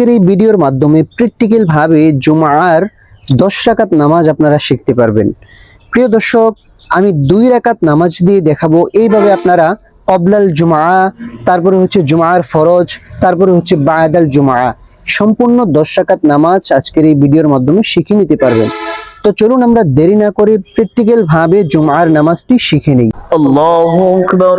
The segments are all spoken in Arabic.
আজকের এই ভিডিওর মাধ্যমে প্র্যাকটিক্যালভাবে জুমার দশ রাকাত নামাজ আপনারা শিখতে পারবেন। প্রিয় দর্শক, আমি দুই রাকাত নামাজ দিয়ে দেখাবো। এইভাবে আপনারা কবলাল জুমা, তারপরে হচ্ছে জুমার ফরজ, তারপরে হচ্ছে বায়াদাল জুমা, সম্পূর্ণ দশ রাকাত নামাজ আজকের এই ভিডিওর মাধ্যমে শিখে নিতে পারবেন। তো চলুন আমরা দেরি না করে প্র্যাকটিক্যালভাবে জুমার নামাজটি শিখে নিই। আল্লাহু আকবার।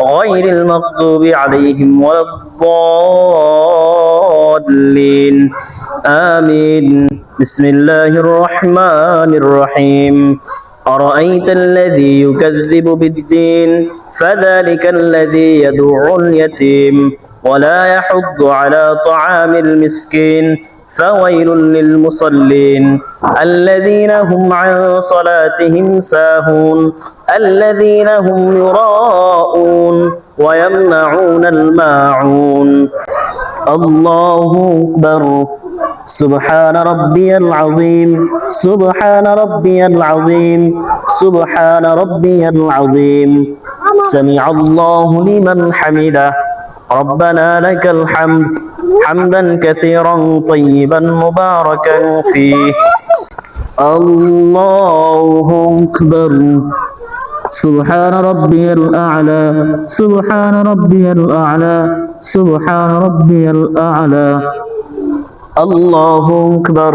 غير المغضوب عليهم ولا الضالين. آمين. بسم الله الرحمن الرحيم. أرأيت الذي يكذب بالدين؟ فذلك الذي يدعو اليتيم. ولا يحض على طعام المسكين. فويل للمصلين. الذين هم عن صلاتهم ساهون. الذين هم يراءون ويمنعون الماعون. الله أكبر. سبحان ربي العظيم. سبحان ربي العظيم. سبحان ربي العظيم. سمع الله لمن حمده. ربنا لك الحمد حمدا كثيرا طيبا مباركا فيه. الله أكبر. سبحان ربي الأعلى. سبحان ربي الأعلى. سبحان ربي الأعلى. الله أكبر.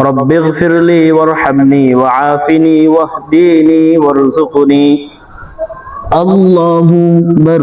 رب اغفر لي وارحمني وعافني واهديني وارزقني. الله أكبر.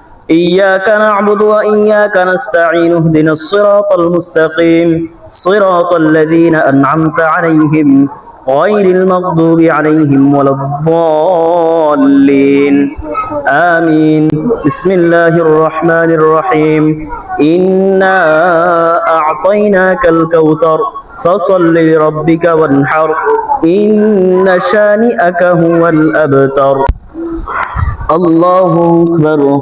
إياك نعبد وإياك نستعين اهدنا الصراط المستقيم. صراط الذين أنعمت عليهم غير المغضوب عليهم ولا الضالين. آمين. بسم الله الرحمن الرحيم. إنا أعطيناك الكوثر فصل لربك وانحر. إن شانئك هو الأبتر. الله أكبر.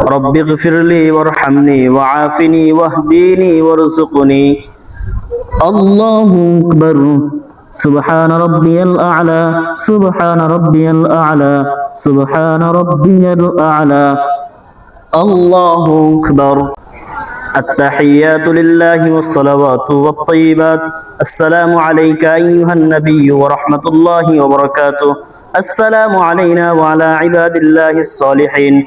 رب اغفر لي وارحمني وعافني واهديني وارزقني. الله أكبر. سبحان ربي الأعلى. سبحان ربي الأعلى. سبحان ربي الأعلى. الله أكبر. التحيات لله والصلوات والطيبات. السلام عليك أيها النبي ورحمة الله وبركاته. السلام علينا وعلى عباد الله الصالحين.